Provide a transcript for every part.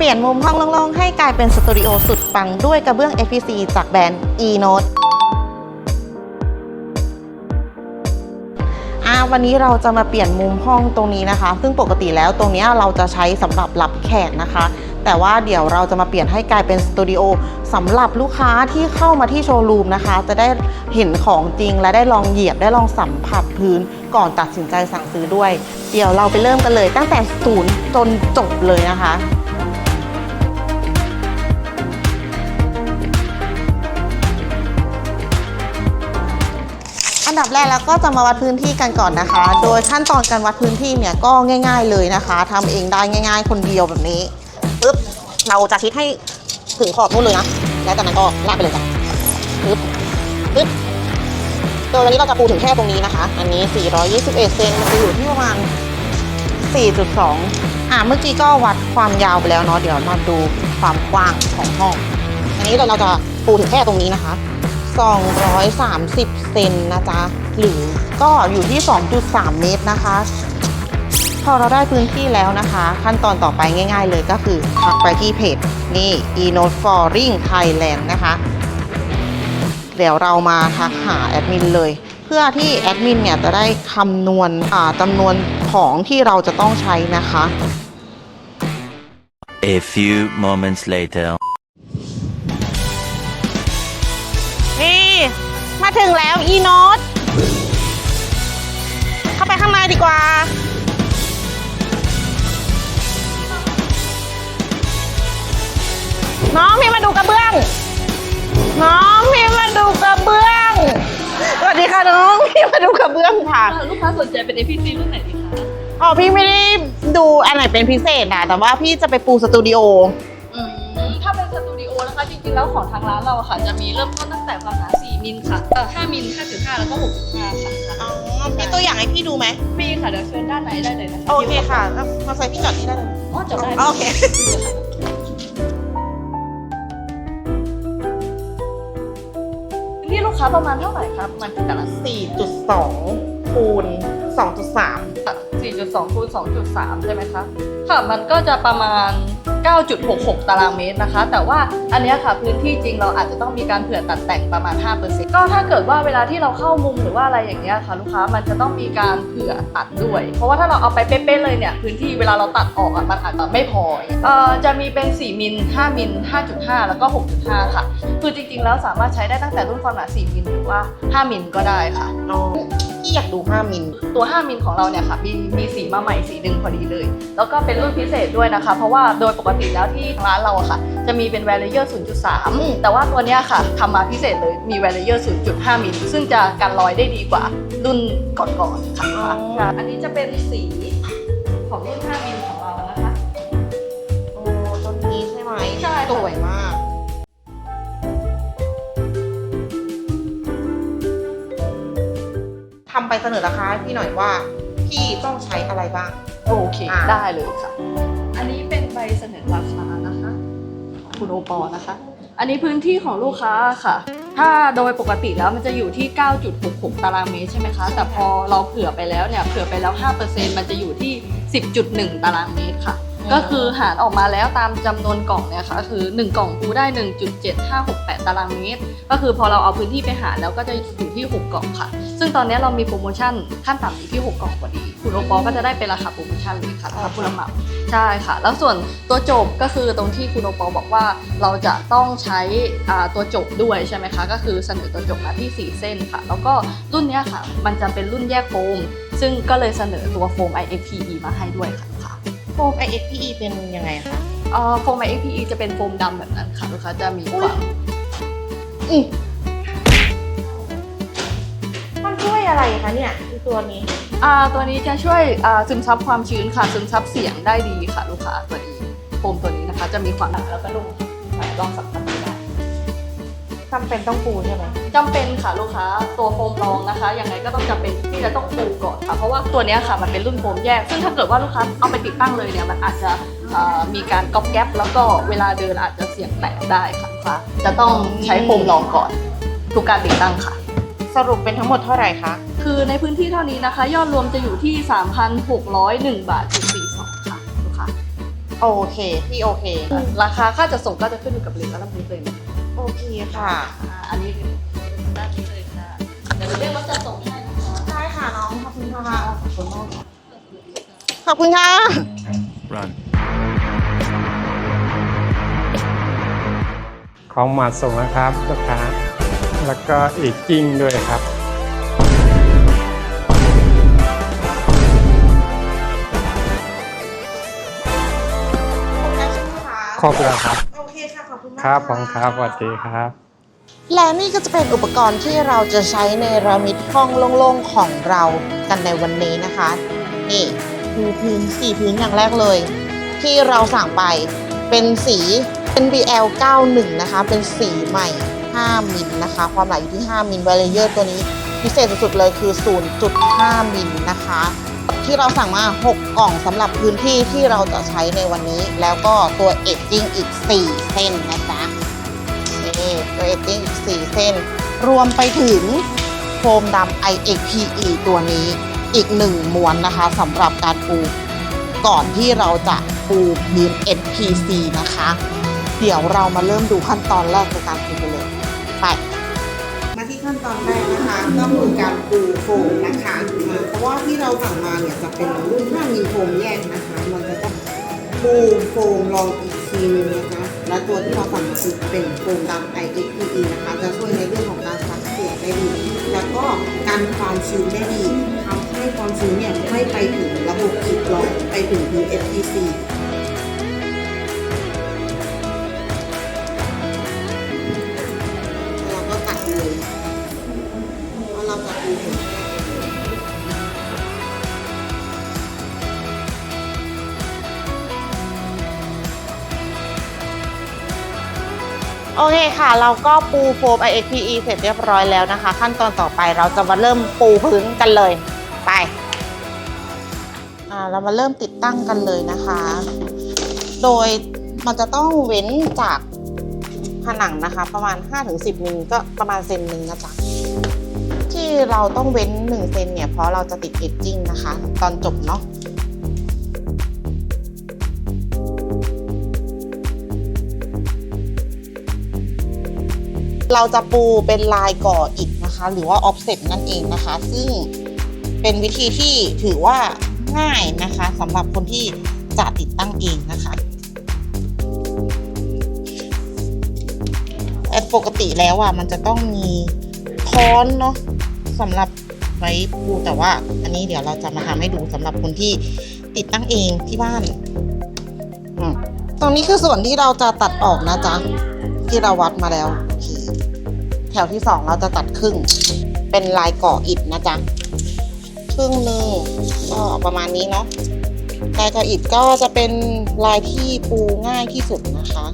เปลี่ยนมุมห้องโล่งๆ ให้กลายเป็นสตูดิโอสุดปังด้วยกระเบื้อง FPC จากแบรนด์ e-note อ่าวันนี้เราจะมาเปลี่ยนมุมห้องตรงนี้นะคะ ซึ่งปกติแล้วตรงนี้เราจะใช้สำหรับรับแขกนะคะ แต่ว่าเดี๋ยวเราจะมาเปลี่ยนให้กลายเป็นสตูดิโอสำหรับลูกค้าที่เข้ามาที่โชว์รูมนะคะ จะได้เห็นของจริงและได้ลองเหยียบได้ลองสัมผัสพื้นก่อนตัดสินใจสั่งซื้อด้วย เดี๋ยวเราไปเริ่มกันเลยตั้งแต่ศูนย์จนจบเลยนะคะ ดับแรกแล้วก็จะมาวัดพื้นที่กันก่อนนะคะ โดยขั้นตอนการวัดพื้นที่เนี่ยก็ง่าย ๆเลยนะคะทำเองได้ง่าย ๆ คนเดียวแบบนี้ปึ๊บเราจะชิดให้ถึงขอบนู่นเลยนะแล้วจากนั้นก็ลากไปเลยจ้ะปึ๊บปึ๊บโดยวันนี้เราจะปูถึงแค่ตรงนี้นะคะ อันนี้ 421เซนมันจะอยู่ที่ประมาณ4.2 อ่าเมื่อกี้ก็วัดความยาวไปแล้วเนาะ เดี๋ยวมาดูความกว้างของห้อง อันนี้เราเราจะปูถึงแค่ตรงนี้นะคะ 230 เซนนะจ๊ะ หรือก็อยู่ที่ 2.3 เมตรนะคะ พอเราได้พื้นที่แล้วนะคะ ขั้นตอนต่อไปง่าย ๆ เลยก็คือทักไปที่เพจนี่ e n o t e flooring Thailand นะคะ เดี๋ยวเรามาทักหาแอดมินเลย เพื่อที่แอดมินเนี่ยจะได้คำนวณจำนวนของที่เราจะต้องใช้นะคะ A few moments later. มาถึงแล้วอีโนตเข้าไปข้างในดีกว่า น้องพี่มาดูกระเบื้อง น้องพี่มาดูกระเบื้อง สวัสดีค่ะน้องพี่มาดูกระเบื้องค่ะลูกค้าสนใจเป็น APC รุ่นไหนดีคะอ๋อพี่ไม่ได้ดูอันไหนเป็นพิเศษนะแต่ว่าพี่จะไปปูสตูดิโอ ริงๆแล้วของทางร้านเราอะค่ะ จะมีเริ่มต้นตั้งแต่ความหนา4มิลค่ะเอ่อ5มิล5.5 แล้วก็6.5ค่ะอ๋อพี่ตัวอย่างให้พี่ดูไหมมีค่ะเดี๋ยวเชิญด้านในได้เลยนะคะโอเคค่ะแล้วมาใส่พี่จอดนี่ได้เลยอ๋อจดได้โอเคที่ลูกค้าประมาณเท่าไหร่ครับ มันกี่ตาราง4.2คูณ2.3ค่ะ4.2คูณ2.3 ใช่ไหมคะ ค่ะ มันก็จะประมาณ 9.66 ตารางเมตรนะคะ แต่ว่าอันเนี้ยค่ะพื้นที่จริงเราอาจจะต้องมีการเผื่อตัดแต่งประมาณ 5%ก็ถ้าเกิดว่าเวลาที่เราเข้ามุมหรือว่าอะไรอย่างเงี้ยค่ะลูกค้ามันจะต้องมีการเผื่อตัดด้วย เพราะว่าถ้าเราเอาไปเป๊ะๆเลยเนี่ยพื้นที่เวลาเราตัดออกอะมันอาจจะไม่พอเอ่อจะมีเป็น 4 มิล 5 มิล 5.5 แล้วก็ 6.5 ค่ะ คือจริงๆ แล้วสามารถใช้ได้ตั้งแต่รุ่นความหนา 4 มิลหรือว่า 5 มิลก็ได้ค่ะน้องพี่อยากดู 5 มิล ตัว 5 มิลของเราเนี่ยค่ะมีมีสีมาใหม่สีหนึ่งพอดีเลย แล้วก็เป็นรุ่นพิเศษด้วยนะคะ เพราะว่าโดยปกติแล้วที่ร้านเราอะค่ะ จะมีเป็น v a l u e 0.3 แต่ว่าตัวเนี้ยค่ะทำมาพิเศษเลยมี v a l u e 0.5 มิลซึ่งจะกันรอยได้ดีกว่ารุ่นก่อนๆค่ะอ๋อค่ะอันนี้จะเป็นสีของรุ่น 5 มิลของเรานะคะโอ้ต้นนี้ใช่ไหมใช่ค่ะสวยมากทำไปเสนอราคาให้พี่หน่อยว่า พี่ต้องใช้อะไรบ้าง โอเค อ่า ได้เลยค่ะอันนี้เป็นใบเสนอราคานะคะของคุณโอปอนะคะ อันนี้พื้นที่ของลูกค้าค่ะ ถ้าโดยปกติแล้วมันจะอยู่ที่ 9.66 ตารางเมตรใช่ไหมคะ แต่พอเราเผื่อไปแล้วเนี่ย เผื่อไปแล้ว 5%มันจะอยู่ที่ 10.1 ตารางเมตรค่ะ ก็คือหารออกมาแล้วตามจำนวนกล่องเนี่ยค่ะ คือ 1 กล่องคูได้ 1.7568 ตารางเมตร ก็คือพอเราเอาพื้นที่ไปหารแล้วก็จะอยู่ที่ 6 กล่องค่ะ ซึ่งตอนนี้เรามีโปรโมชั่นขั้นต่ำอยู่ที่ 6 กล่องพอดี คุณโอปอก็จะได้เป็นราคาโปรโมชั่นเลยค่ะราคาผู้รับเหมาใช่ค่ะ แล้วส่วนตัวจบก็คือตรงที่คุณโอปอบอกว่าเราจะต้องใช้อ่าตัวจบด้วยใช่ไหมคะ ก็คือเสนอตัวจบมาที่ 4 เส้นค่ะ แล้วก็รุ่นเนี้ยค่ะ มันจะเป็นรุ่นแยกโฟม ซึ่งก็เลยเสนอตัวโฟม IFPE มาให้ด้วยค่ะค่ะโฟม IFPE เป็นยังไงคะเอ่อโฟม IFPE จะเป็นโฟมดำแบบนั้นค่ะลูกค้าจะมีความอืมมันช่วยอะไรคะเนี่ยคือ ตัวนี้อ่าตัวนี้จะช่วยอ่าซึมซับความชื้นค่ะ ซึมซับเสียงได้ดีค่ะลูกค้าตัวนี้โฟมตัวนี้นะคะ จะมีความหนาแล้วก็นุ่มค่ะลองสัมผัสดูได้จำเป็นต้องปูใช่ไหมจำเป็นค่ะลูกค้าตัวโฟมรองนะคะยังไงก็ต้องจำเป็นที่จะต้องปูก่อนค่ะเพราะว่าตัวเนี้ยค่ะมันเป็นรุ่นโฟมแยก ซึ่งถ้าเกิดว่าลูกค้าเอาไปติดตั้งเลยเนี่ยมันอาจจะอ่ามีการก๊อบแก๊ปแล้วก็เวลาเดินอาจจะเสียงแตกได้ค่ะลูกค้าจะต้องใช้โฟมรองก่อนทุกการติดตั้งค่ะ สรุปเป็นทั้งหมดเท่าไหร่คะคือในพื้นที่เท่านี้นะคะ ยอดรวมจะอยู่ที่ 3,601 บาทจุด42ค่ะลูกค้าโอเคพี่โอเค ราคาค่าจะส่งก็จะขึ้นอยู่กับเลทและลำพูนเลยนะคะโอเคค่ะอ่าอันนี้เป็นด้านนี้เลยค่ะ เดี๋ยวเรียกรถจะส่งให้นะคะได้ค่ะน้องขอบคุณค่ะ ขอบคุณมากขอบคุณค่ะ Run. ของมาส่งนะครับลูกค้า แล้วก็อีกกิ้งด้วยครับครบแล้วครับ โอเคค่ะ ขอบคุณมากครับผมครับสวัสดีครับ และนี่ก็จะเป็นอุปกรณ์ที่เราจะใช้ในระมิดห้องโล่งๆของเรากันในวันนี้นะคะ นี่คือพื้นสีพื้นอย่างแรกเลย ที่เราสั่งไปเป็นสี NBL 91 นะคะ เป็นสีใหม่ 5 มิลนะคะ ความหนาอยู่ที่ 5 มิล v a l เยอร์ตัวนี้พิเศษสุดๆเลยคือ 0.5 มิลนะคะ ที่เราสั่งมา 6 กล่องสำหรับพื้นที่ที่เราจะใช้ในวันนี้ แล้วก็ตัวเอจจิ้งอีก 4 เส้นนะจ๊ะนี่ตัวเอจจิ้งอีก 4 เส้น รวมไปถึงโฟมดำ IXPE ตัวนี้อีก 1ม้วนนะคะสำหรับการปูก่อนที่เราจะปูพื้น SPC นะคะ เดี๋ยวเรามาเริ่มดูขั้นตอนแรกในการปูกันเลย ไป มาที่ขั้นตอนแรกนะคะ ก็คือการปูโฟมนะคะเพราะว่าที่เราสั่งมาเนี่ยจะเป็นรุ่น5มิลโฟมแยกนะคะ มันจะต้องปูโฟมรองอีกทีนึงนะคะ และตัวที่เราสั่งมาคือเป็นโฟมดำ IXPE นะคะ จะช่วยในเรื่องของการซักเสียได้ดี แล้วก็การความชื้นได้ดีทำให้ความชื้นเนี่ยไม่ไปถึงระบบอีกหลอดไปถึงพื้ โอเคค่ะ เราก็ปูโฟม IXPE เสร็จเรียบร้อยแล้วนะคะ ขั้นตอนต่อไปเราจะมาเริ่มปูพื้นกันเลย ไปเรามาเริ่มติดตั้งกันเลยนะคะ โดยมันจะต้องเว้นจากผนังนะคะ ประมาณ 5-10มิลก็ประมาณเซนหนึ่งนะจ๊ะที่เราต้องเว้น 1 เซนเนี่ยเพราะเราจะติดเอจจิ้งนะคะ ตอนจบเนาะ เราจะปูเป็นลายก่ออิฐนะคะ หรือว่าออฟเซตนั่นเองนะคะ ซึ่งเป็นวิธีที่ถือว่าง่ายนะคะสำหรับคนที่จะติดตั้งเองนะคะแต่ปกติแล้วอะมันจะต้องมีค้อนเนาะสำหรับไว้ปูแต่ว่า อันนี้เดี๋ยวเราจะมาทำให้ดูสำหรับคนที่ติดตั้งเองที่บ้านตรงนี้คือส่วนที่เราจะตัดออกนะจ๊ะที่เราวัดมาแล้วโอเค แถวที่สองเราจะตัดครึ่ง เป็นลายก่ออิฐนะจ๊ะครึ่งหนึ่งก็ประมาณนี้เนาะลายก่ออิฐก็จะเป็นลายที่ปูง่ายที่สุดนะคะ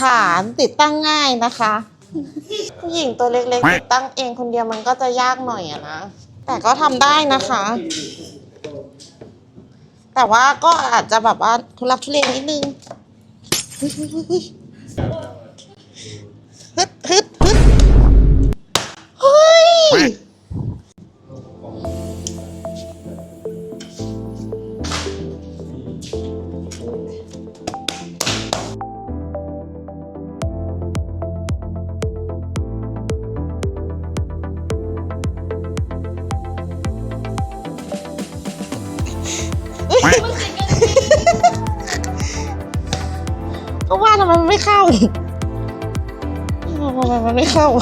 ค่ะ ติดตั้งง่ายนะคะ ผู้หญิงตัวเล็กๆติดตั้งเองคนเดียวมันก็จะยากหน่อยอะนะ แต่ก็ทำได้นะคะ แต่ว่าก็อาจจะแบบว่าทุลักทุเลนิดนึงเฮ้ยเฮ้ยเฮ้ยเฮ้ยฮึดฮึดฮึดเฮ้ย ไม่เข้าไมมันไม่เข้าไม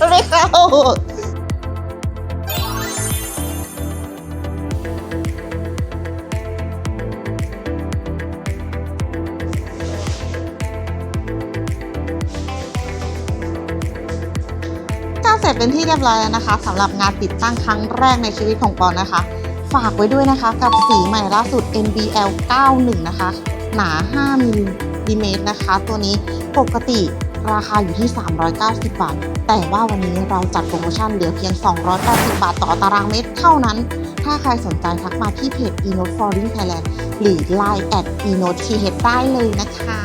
มันไม่เข้าก็เสร็จเป็นที่เรียบร้อยแล้วนะคะสำหรับงานติดตั้งครั้งแรกในชีวิตของปอนนะคะ ฝากไว้ด้วยนะคะ กับสีใหม่ล่าสุด NBL 91 นะคะ หนา 5มิลดีเมตรนะคะ ตัวนี้ปกติราคาอยู่ที่ 390 บาท แต่ว่าวันนี้เราจัดโปรโมชั่นเหลือเพียง 280 บาทต่อตารางเมตรเท่านั้น ถ้าใครสนใจทักมาที่เพจ e-note flooring thailand หรือ line at e-note th ได้เลยนะคะ